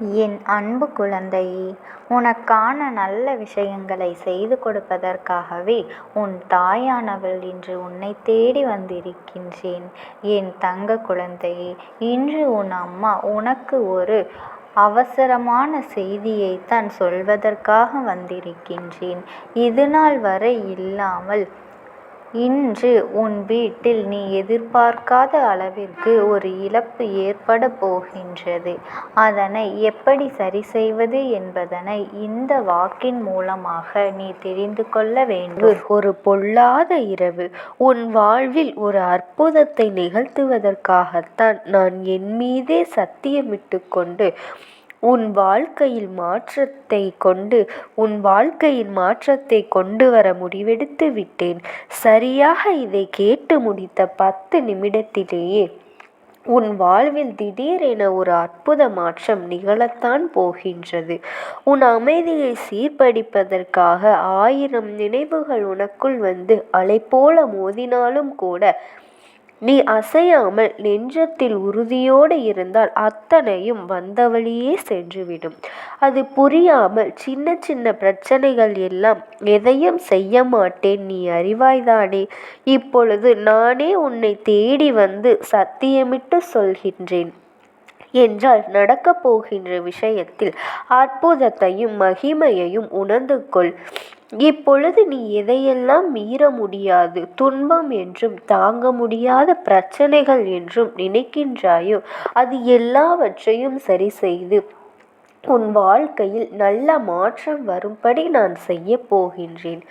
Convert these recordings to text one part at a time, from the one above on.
என் அன்பு குழந்தையே உனக்கான நல்ல விஷயங்களை செய்து கொடுப்பதற்காகவே உன் தாயானவள் இன்று உன்னை தேடி வந்திருக்கின்றேன். என் தங்க குழந்தையே இன்று உன் அம்மா உனக்கு ஒரு அவசரமான செய்தியைத்தான் சொல்வதற்காக வந்திருக்கின்றேன். இது நாள் வரை இல்லாமல் இன்று உன் வீட்டில் நீ எதிர்பார்க்காத அளவிற்கு ஒரு இழப்பு ஏற்படப் போகின்றது. அதனை எப்படி சரி செய்வது என்பதனை இந்த வாக்கின் மூலமாக நீ தெரிந்து கொள்ள வேண்டும். ஒரு பொல்லாத இரவு உன் வாழ்வில் ஒரு அற்புதத்தை நிகழ்த்துவதற்காகத்தான் நான் என் மீதே சத்தியமிட்டு கொண்டு உன் வாழ்க்கையில் மாற்றத்தை கொண்டு உன் வாழ்க்கையின் மாற்றத்தை கொண்டு வர முடிவெடுத்து விட்டேன். சரியாக இதை கேட்டு முடித்த பத்து நிமிடத்திலேயே உன் வாழ்வில் திடீரென ஒரு அற்புத மாற்றம் நிகழத்தான் போகின்றது. உன் அமைதியை சீர்படிப்பதற்காக ஆயிரம் நினைவுகள் உனக்குள் வந்து அலை போல மோதினாலும் கூட நீ அசையாமல் நெஞ்சத்தில் உறுதியோடு இருந்தால் அத்தனையும் வந்த வழியே சென்றுவிடும். அது புரியாமல் சின்ன சின்ன பிரச்சனைகள் எல்லாம் எதையும் செய்ய மாட்டேன். நீ அறிவாய்தானே. இப்பொழுது நானே உன்னை தேடி வந்து சத்தியமிட்டு சொல்கின்றேன். என்றால் நடக்கப் போகின்ற விஷயத்தில் அற்புதத்தையும் மகிமையையும் உணர்ந்து கொள். இப்பொழுது நீ எதையெல்லாம் மீற முடியாது துன்பம் என்றும் தாங்க முடியாத பிரச்சனைகள் என்றும் நினைக்கின்றாயோ அது எல்லாவற்றையும் சரி செய்து உன் வாழ்க்கையில் நல்ல மாற்றம் வரும்படி நான் செய்ய போகின்றேன்.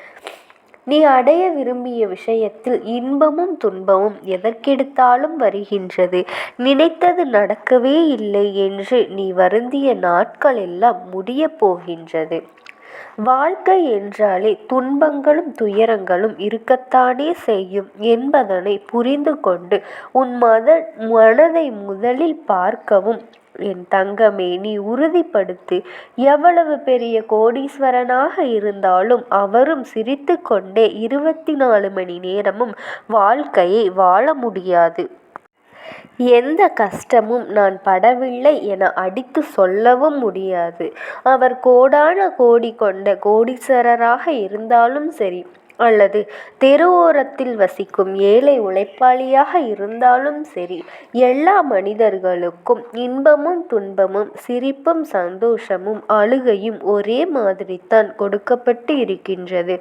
நீ அடைய விரும்பிய விஷயத்தில் இன்பமும் துன்பமும் எதற்கெடுத்தாலும் வருகின்றது. நினைத்தது நடக்கவே இல்லை என்று நீ வருந்திய நாட்கள் எல்லாம் முடிய போகின்றது. வாழ்க்கை என்றாலே துன்பங்களும் துயரங்களும் இருக்கத்தானே செய்யும் என்பதனை புரிந்து கொண்டு உன் மத மனதை முதலில் பார்க்கவும். என் தங்கமே நீ உறுதிப்படுத்து. எவ்வளவு பெரிய கோடீஸ்வரனாக இருந்தாலும் அவரும் சிரித்து கொண்டே இருபத்தி நாலு மணி நேரமும் வாழ்க்கையை வாழ முடியாது. எந்த கஷ்டமும் நான் படவில்லை என அடித்து சொல்லவும் முடியாது. அவர் கோடான கோடி கொண்ட கோடீஸ்வரராக இருந்தாலும் சரி அல்லது தெருவோரத்தில் வசிக்கும் ஏழை உழைப்பாளியாக இருந்தாலும் சரி எல்லா மனிதர்களுக்கும் இன்பமும் துன்பமும் சிரிப்பும் சந்தோஷமும் அழுகையும் ஒரே மாதிரித்தான் கொடுக்கப்பட்டு இருக்கின்றது.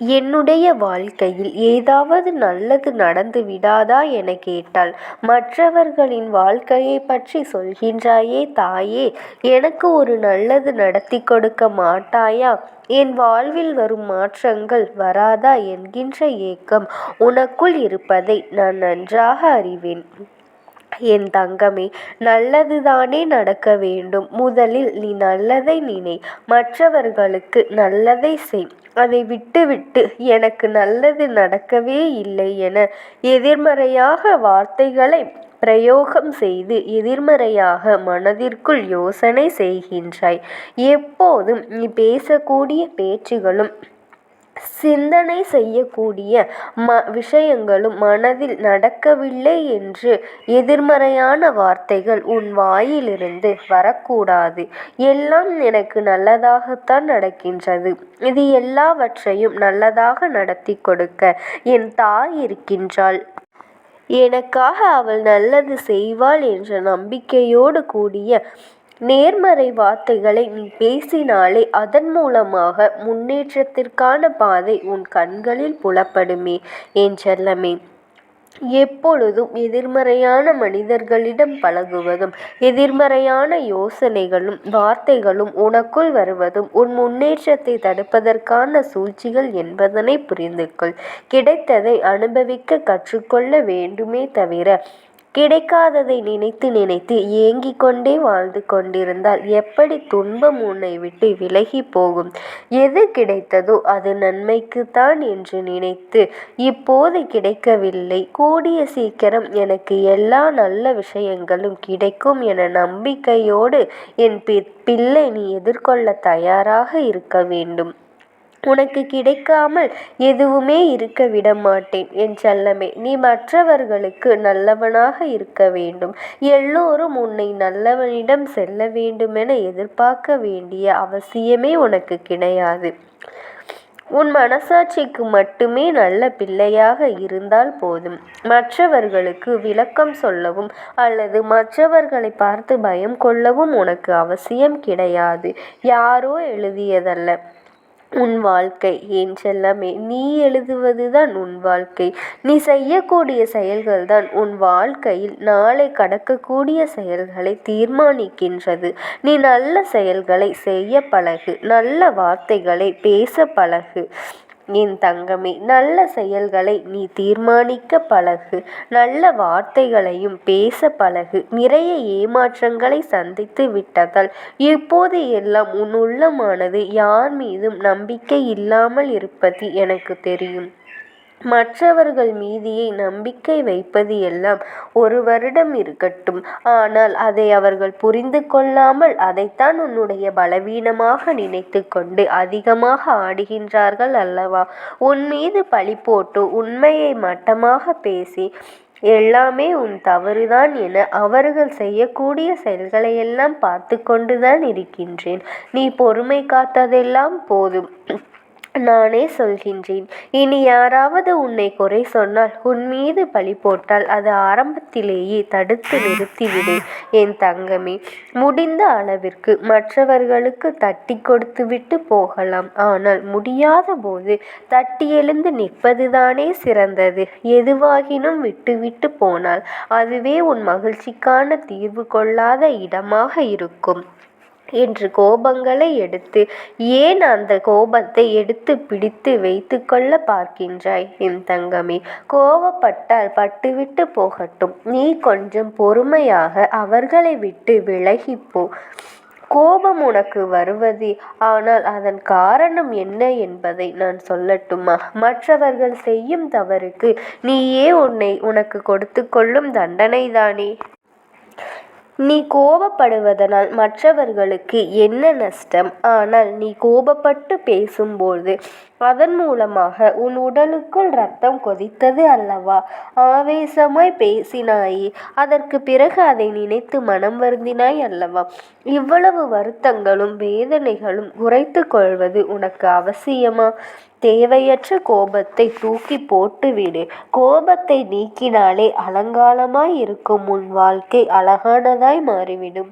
என்னுடைய வாழ்க்கையில் ஏதாவது நல்லது நடந்து விடாதா என கேட்டாள். மற்றவர்களின் வாழ்க்கையை பற்றி சொல்கின்றாயே தாயே எனக்கு ஒரு நல்லது நடத்தி கொடுக்க மாட்டாயா? என் வாழ்வில் வரும் மாற்றங்கள் வராதா என்கின்ற ஏக்கம் உனக்குள் இருப்பதை நான் நன்றாக அறிவேன். என் தங்கமே நல்லதுதானே நடக்க வேண்டும். முதலில் நீ நல்லதை நினை மற்றவர்களுக்கு நல்லதை செய். அதை விட்டுவிட்டு எனக்கு நல்லது நடக்கவே இல்லை என எதிர்மறையாக வார்த்தைகளை பிரயோகம் செய்து எதிர்மறையாக மனதிற்குள் யோசனை செய்கின்றாய். எப்போதும் நீ பேசக்கூடிய பேச்சுகளும் சிந்தனை செய்யக்கூடிய ம விஷயங்களும் மனதில் நடக்கவில்லை என்று எதிர்மறையான வார்த்தைகள் உன் வாயிலிருந்து வரக்கூடாது. எல்லாம் எனக்கு நல்லதாகத்தான் நடக்கின்றது. இது எல்லாவற்றையும் நல்லதாக நடத்தி கொடுக்க என் தாய் இருக்கின்றாள். எனக்காக அவள் நல்லது செய்வாள் என்ற நம்பிக்கையோடு கூடிய நேர்மறை வார்த்தைகளை நீ பேசினாலே அதன் மூலமாக முன்னேற்றத்திற்கான பாதை உன் கண்களில் புலப்படுமே என் செல்லமே. எப்பொழுதும் எதிர்மறையான மனிதர்களிடம் பழகுவதும் எதிர்மறையான யோசனைகளும் வார்த்தைகளும் உனக்குள் வருவதும் உன் முன்னேற்றத்தை தடுப்பதற்கான சூழ்ச்சிகள் என்பதனை புரிந்து கொள் கிடைத்ததை அனுபவிக்க கற்றுக்கொள்ள வேண்டுமே தவிர கிடைக்காததை நினைத்து நினைத்து ஏங்கிக் கொண்டே வாழ்ந்து கொண்டிருந்தால் எப்படி துன்பம் உன்னை விட்டு விலகி போகும்? எது கிடைத்ததோ அது நன்மைக்குத்தான் என்று நினைத்து இப்போது கிடைக்கவில்லை. கூடிய சீக்கிரம் எனக்கு எல்லா நல்ல விஷயங்களும் கிடைக்கும் என நம்பிக்கையோடு என் பிள்ளை நீ எதிர்கொள்ள தயாராக இருக்க வேண்டும். உனக்கு கிடைக்காமல் எதுவுமே இருக்க விட மாட்டேன் என் செல்லமே நீ மற்றவர்களுக்கு நல்லவனாக இருக்க வேண்டும். எல்லோரும் உன்னை நல்லவனிடம் செல்ல வேண்டுமென எதிர்பார்க்க வேண்டிய அவசியமே உனக்கு கிடையாது. உன் மனசாட்சிக்கு மட்டுமே நல்ல பிள்ளையாக இருந்தால் போதும். மற்றவர்களுக்கு விளக்கம் சொல்லவும் அல்லது மற்றவர்களை பார்த்து பயம் கொள்ளவும் உனக்கு அவசியம் கிடையாது. யாரோ எழுதியதல்ல. உன் வாழ்க்கை. என் செல்லமே நீ எழுதுவது தான் உன் வாழ்க்கை. நீ செய்யக்கூடிய செயல்கள்தான் உன் வாழ்க்கையில் நாளை கடக்கக்கூடிய செயல்களை தீர்மானிக்கின்றது. நீ நல்ல செயல்களை செய்ய பழகு நல்ல வார்த்தைகளை பேச பழகு. என் தங்கமே நல்ல செயல்களை நீ தீர்மானிக்க பழகு நல்ல வார்த்தைகளையும் பேச பழகு நிறைய ஏமாற்றங்களை சந்தித்து விட்டதால் இப்போது எல்லாம் உன் உள்ளமானது யார் மீதும் நம்பிக்கை இல்லாமல் இருப்பது எனக்கு தெரியும். மற்றவர்கள் மீதியே நம்பிக்கை வைப்பது எல்லாம் ஒரு வருடம் இருக்கட்டும். ஆனால் அதை அவர்கள் புரிந்து கொள்ளாமல் அதைத்தான் உன்னுடைய பலவீனமாக நினைத்து கொண்டு அதிகமாக ஆடுகின்றார்கள் அல்லவா? உன் மீது பழி போட்டு உண்மையை மட்டமாக பேசி எல்லாமே உன் தவறுதான் என அவர்கள் செய்யக்கூடிய செயல்களையெல்லாம் பார்த்து கொண்டுதான் இருக்கின்றேன். நீ பொறுமை காத்ததெல்லாம் போதும். நானே சொல்கின்றேன். இனி யாராவது உன்னை குறை சொன்னால் உன் மீது பழி போட்டால் அது ஆரம்பத்திலேயே தடுத்து நிறுத்திவிடு என் தங்கமே. முடிந்த அளவிற்கு மற்றவர்களுக்கு தட்டி கொடுத்துவிட்டு போகலாம். ஆனால் முடியாத போது தட்டி எழுந்து நிற்பதுதானே சிறந்தது. எதுவாகினும் விட்டுவிட்டு போனால் அதுவே உன் மகிழ்ச்சிக்கான தீர்வு கொள்ளாத இடமாக இருக்கும். என்று கோபங்களை எடுத்து ஏன் அந்த கோபத்தை எடுத்து பிடித்து வைத்து கொள்ள பார்க்கின்றாய் என் தங்கமே? கோபப்பட்டால் பட்டுவிட்டு போகட்டும். நீ கொஞ்சம் பொறுமையாக அவர்களை விட்டு விலகிப்போ. கோபம் உனக்கு வருவது. ஆனால் அதன் காரணம் என்ன என்பதை நான் சொல்லட்டுமா? மற்றவர்கள் செய்யும் தவறுக்கு நீயே உன்னை உனக்கு கொடுத்து கொள்ளும் தண்டனைதானே? நீ கோபப்படுவதனால் மற்றவர்களுக்கு என்ன நஷ்டம்? ஆனால் நீ கோபப்பட்டு பேசும்போது அதன் மூலமாக உன் உடலுக்குள் ரத்தம் கொதித்தது அல்லவா? ஆவேசமாய் பேசினாயே அதற்கு பிறகு அதை நினைத்து மனம் வருந்தினாய் அல்லவா? இவ்வளவு வருத்தங்களும் வேதனைகளும் குறைத்து கொள்வது உனக்கு அவசியமா? தேவையற்ற கோபத்தை தூக்கி போட்டுவிடு. கோபத்தை நீக்கினாலே அலங்காலமாய் இருக்கும் உன் வாழ்க்கை அழகானதாய் மாறிவிடும்.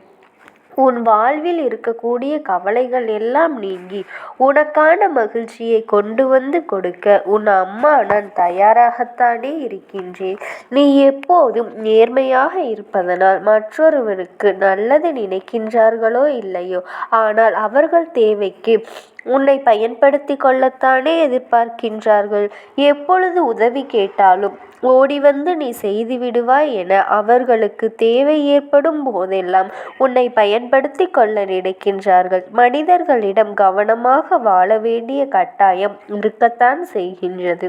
உன் வாழ்வில் இருக்கக்கூடிய கவலைகள் எல்லாம் நீங்கி உனக்கான மகிழ்ச்சியை கொண்டு வந்து கொடுக்க உன் அம்மா நான் தயாராகத்தானே இருக்கின்றேன். நீ எப்போதும் நேர்மையாக இருப்பதனால் மற்றொருவருக்கு நல்லது நினைக்கின்றார்களோ இல்லையோ? ஆனால் அவர்கள் தேவைக்கு உன்னை பயன்படுத்தி கொள்ளத்தானே எதிர்பார்க்கின்றார்கள். எப்பொழுது உதவி கேட்டாலும் ஓடி வந்து நீ செய்து விடுவாய் என அவர்களுக்கு தேவை ஏற்படும் போதெல்லாம் உன்னை பயன்படுத்தி கொள்ள நினைக்கின்றார்கள். மனிதர்களிடம் கவனமாக வாழ வேண்டிய கட்டாயம் இருக்கத்தான் செய்கின்றது.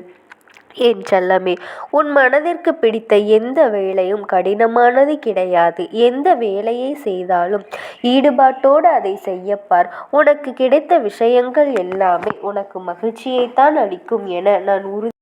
என் செல்லமே உன் மனதிற்கு பிடித்த எந்த வேலையும் கடினமானது கிடையாது. எந்த வேலையை செய்தாலும் ஈடுபாட்டோடு அதை செய்யப்பார். உனக்கு கிடைத்த விஷயங்கள் எல்லாமே உனக்கு மகிழ்ச்சியைத்தான் அளிக்கும் என நான் உறுதி